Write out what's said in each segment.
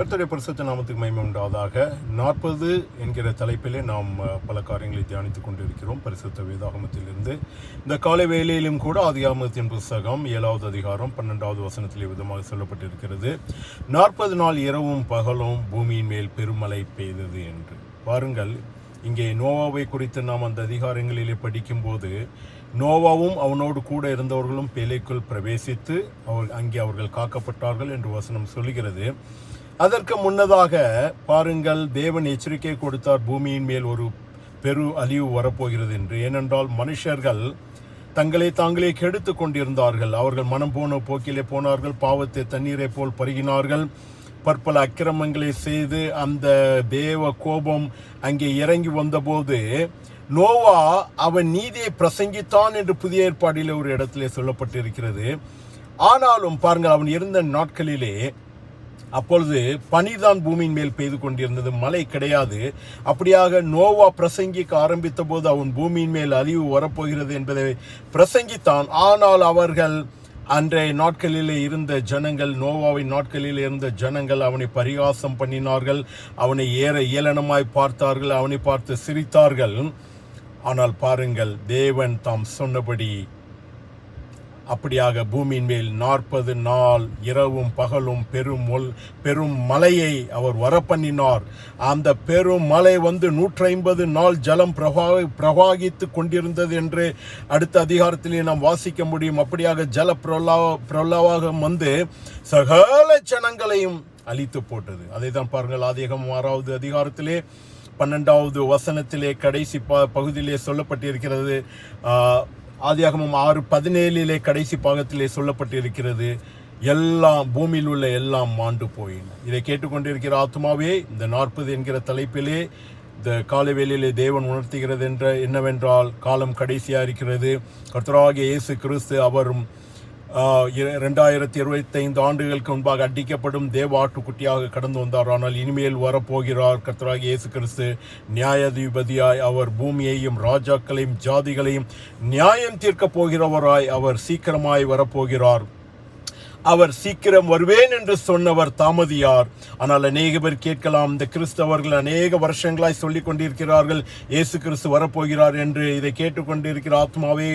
கர்த்தருடைய பரிசுத்த நாமத்துக்கு மகிமை உண்டாவதாக. நாற்பது என்கிற தலைப்பிலே நாம் பல காரியங்களை தியானித்துக் கொண்டிருக்கிறோம். பரிசுத்த வேதாகமத்திலிருந்து. இந்த காலை வேலையிலும் கூட ஆதியாகமத்தின் புஸ்தகம் ஏழாவது அதிகாரம் பன்னெண்டாவது வசனத்திலே விதமாக சொல்லப்பட்டிருக்கிறது. நாற்பது நாள் இரவும் பகலும் பூமியின் மேல் பெருமழை பெய்தது என்று. பாருங்கள் இங்கே நோவாவை குறித்து நாம் அந்த அதிகாரங்களிலே படிக்கும்போது நோவாவும் அவனோடு கூட இருந்தவர்களும் பேலைக்குள் பிரவேசித்து அவர் அங்கே அவர்கள் காக்கப்பட்டார்கள் என்று வசனம் சொல்கிறது அதற்கு முன்னதாக பாருங்கள் தேவன் எச்சரிக்கை கொடுத்தார் பூமியின் மேல் ஒரு பெரு அழிவு வரப்போகிறது என்று. ஏனென்றால் மனுஷர்கள் தங்களை தாங்களே கெடுத்து கொண்டிருந்தார்கள். அவர்கள் மனம் போன போக்கிலே போனார்கள் பாவத்தை தண்ணீரை போல் பருகினார்கள். பற்பல அக்கிரமங்களை செய்து அந்த தேவ கோபம் அங்கே இறங்கி வந்தபோது நோவா அவன் நீதியை பிரசங்கித்தான் என்று புதிய ஏற்பாடிலே ஒரு இடத்திலே சொல்லப்பட்டிருக்கிறது. ஆனாலும் பாருங்கள் அவன் இருந்த நாட்களிலே அப்பொழுது பனிதான் பூமியின் மேல் பெய்து கொண்டிருந்தது மழை கிடையாது. அப்படியாக நோவா பிரசங்கிக்க ஆரம்பித்த போது அவன் பூமியின் மேல் அழிவு வரப்போகிறது என்பதை பிரசங்கித்தான். ஆனால் அவர்கள் அன்றைய நாட்களிலே இருந்த ஜனங்கள் நோவாவின் நாட்களில் இருந்த ஜனங்கள் அவனை பரிகாசம் பண்ணினார்கள். அவனை ஏற ஏளனமாய் பார்த்தார்கள் அவனை பார்த்து சிரித்தார்கள். ஆனால் பாருங்கள் தேவன் தாம் சொன்னபடி அப்படியாக பூமியின் மேல் நாற்பது நாள் இரவும் பகலும் பெரும் பெரும் மலையை அவர் வரப்பண்ணினார். அந்த பெரும் மலை வந்து நூற்றி ஐம்பது நாள் ஜலம் பிரவா பிரவாகித்து கொண்டிருந்தது என்று அடுத்த அதிகாரத்திலே நாம் வாசிக்க முடியும். அப்படியாக ஜல பிரலா பிரலாவாகம் வந்து சகல ஜனங்களையும் அழித்து போட்டது. அதை தான் பாருங்கள் ஆதிகம் ஆறாவது அதிகாரத்திலே பன்னெண்டாவது வசனத்திலே கடைசி ப பகுதியிலே சொல்லப்பட்டிருக்கிறது. ஆதியாகமும் ஆறு பதினேழிலே கடைசி பாகத்திலே சொல்லப்பட்டிருக்கிறது எல்லாம் பூமியில் உள்ள எல்லாம் மாண்டு போயின. இதை கேட்டுக்கொண்டிருக்கிற ஆத்மாவே இந்த நாற்பது என்கிற தலைப்பிலே இந்த காலை வேளையிலே தேவன் உணர்த்துகிறது என்ற என்னவென்றால் காலம் கடைசியாக இருக்கிறது. கர்த்தராகிய இயேசு கிறிஸ்து அவரும் ரெண்டாயிரத்தி இருபத்தைந்து ஆண்டுகளுக்கு முன்பாக அடிக்கப்படும் தேவ ஆட்டுக்குட்டியாக கடந்து வந்தார். ஆனால் இனிமேல் வரப்போகிறார் கத்தராக இயேசு கிறிஸ்து. நியாயாதிபதியாய் அவர் பூமியையும் ராஜாக்களையும் ஜாதிகளையும் நியாயம் தீர்க்கப் போகிறவராய் அவர் சீக்கிரமாய் வரப்போகிறார். அவர் சீக்கிரம் வருவேன் என்று சொன்னவர் தாமதியார். ஆனால் அநேக பேர் கேட்கலாம் இந்த கிறிஸ்தவர்கள் அநேக வருஷங்களாய் சொல்லிக் கொண்டிருக்கிறார்கள் இயேசு கிறிஸ்து வரப்போகிறார் என்று. இதை கேட்டுக்கொண்டிருக்கிற ஆத்மாவே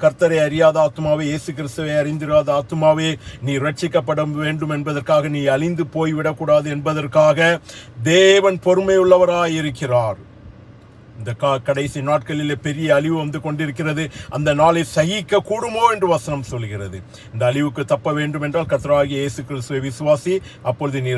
கர்த்தரை அறியாத ஆத்மாவே இயேசு கிறிஸ்துவை அறிந்திராத ஆத்மாவே நீ ரட்சிக்கப்பட வேண்டும் என்பதற்காக நீ அழிந்து போய்விடக்கூடாது என்பதற்காக தேவன் பொறுமையுள்ளவராய் இருக்கிறார் இந்த கா- கடைசி நாட்களிலே பெரிய அழிவு வந்து கொண்டிருக்கிறது. அந்த நாளை சகிக்க கூடுமோ என்று வசனம் சொல்கிறது. இந்த அழிவுக்கு தப்ப வேண்டும் என்றால் கர்த்தராகிய இயேசு கிறிஸ்துவை விசுவாசி அப்பொழுது நீ